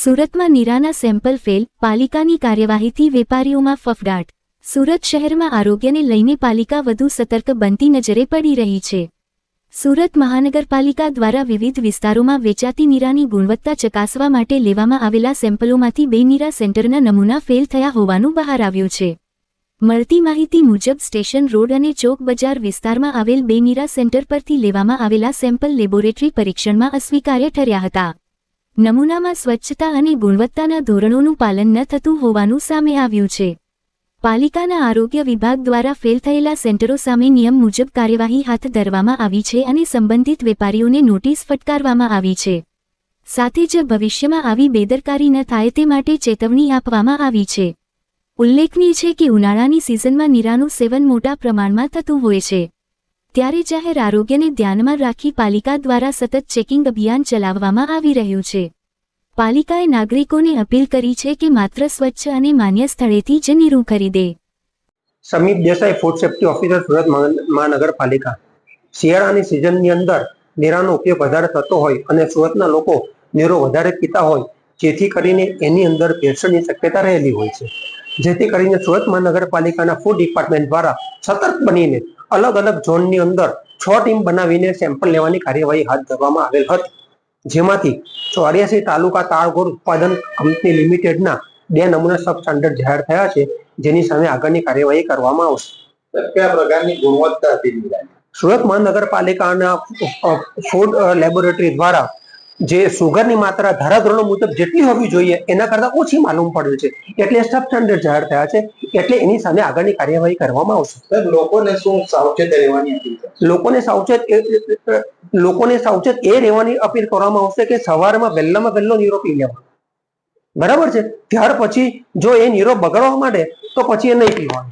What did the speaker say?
સુરતમાં નીરાના sample fail, પાલિકાની કાર્યવાહીથી વેપારીઓમાં ફફડાટ. સુરત શહેરમાં આરોગ્યને લઈને પાલિકા વધુ સતર્ક બનતી નજરે પડી રહી છે. સુરત મહાનગરપાલિકા દ્વારા વિવિધ વિસ્તારોમાં વેચાતી નીરાની ગુણવત્તા ચકાસવા માટે લેવામાં આવેલા સેમ્પલોમાંથી બે નીરા સેન્ટરના નમૂના ફેલ થયા હોવાનું બહાર આવ્યું છે. મળતી માહિતી મુજબ સ્ટેશન રોડ અને ચોક બજાર વિસ્તારમાં આવેલ બે નીરા સેન્ટર પરથી લેવામાં આવેલા સેમ્પલ લેબોરેટરી પરીક્ષણમાં અસ્વીકાર્ય ઠર્યા હતા. નમૂનામાં સ્વચ્છતા અને ગુણવત્તાના ધોરણોનું પાલન ન થતું હોવાનું સામે આવ્યું છે. પાલિકાના આરોગ્ય વિભાગ દ્વારા ફેલ થયેલા સેન્ટરો સામે નિયમ મુજબ કાર્યવાહી હાથ ધરવામાં આવી છે અને સંબંધિત વેપારીઓને નોટિસ ફટકારવામાં આવી છે. સાથે જ ભવિષ્યમાં આવી બેદરકારી ન થાય તે માટે ચેતવણી આપવામાં આવી છે. ઉલ્લેખનીય છે કે ઉનાળાની સિઝનમાં નીરાનું સેવન મોટા પ્રમાણમાં થતું હોય છે. ત્યારે જાહેર આરોગ્યને ધ્યાનમાં રાખી પાલિકા દ્વારા સતત ચેકિંગ અભિયાન ચલાવવામાં આવી રહ્યું છે. પાલિકાએ નાગરિકોને અપીલ કરી છે કે માત્ર સ્વચ્છ અને માન્ય સ્થળેથી જ નીરું ખરીદે. Samip Desai food safety officer Surat મહાનગરપાલિકા. શિયાળાની સિઝનની અંદર નીરાનો ઉપયોગ વધારે થતો હોય અને સુરતના લોકો નીરો વધારે પીતા હોય, જેથી કરીને એની અંદર ભેળસેળની શક્યતા રહેલી હોય છે. જેથી કરીને સુરત મહાનગરપાલિકાના ફૂડ ડિપાર્ટમેન્ટ દ્વારા સતર્ક બનીને અલગ અલગ ઝોનની અંદર છ ટીમ બનાવીને સેમ્પલ લેવાની કાર્યવાહી હાથ ધરવામાં આવેલ હતી. જેમાંથી ચોર્યાસી તાલુકા તાળગોળ ઉત્પાદન કંપની લિમિટેડના બે નમૂના સબ સ્ટાન્ડર્ડ જાહેર થયા છે જેની સામે આગળની કાર્યવાહી કરવામાં આવશે. કયા પ્રકારની ગુણવત્તા હતી? સુરત મહાનગરપાલિકાના ફૂડ લેબોરેટરી દ્વારા જે સુગરની માત્રા ધારાધોરણો મુજબ જેટલી હોવી જોઈએ એના કરતા ઓછી માલુમ પડે છે. એટલે સબ સ્ટાન્ડર્ડ જાહેર થયા છે. એટલે એની સામે આગળની કાર્યવાહી કરવામાં આવશે. લોકોને શું સાવચેત રહેવાની લોકોને સાવચેત લોકોને સાવચેત એ રહેવાની અપીલ કરવામાં આવશે કે સવારમાં વહેલામાં વહેલો નીરો પી લેવાનો બરાબર છે? ત્યાર પછી જો એ નીરો બગડવા માંડે તો પછી એ નહીં પીવાનો.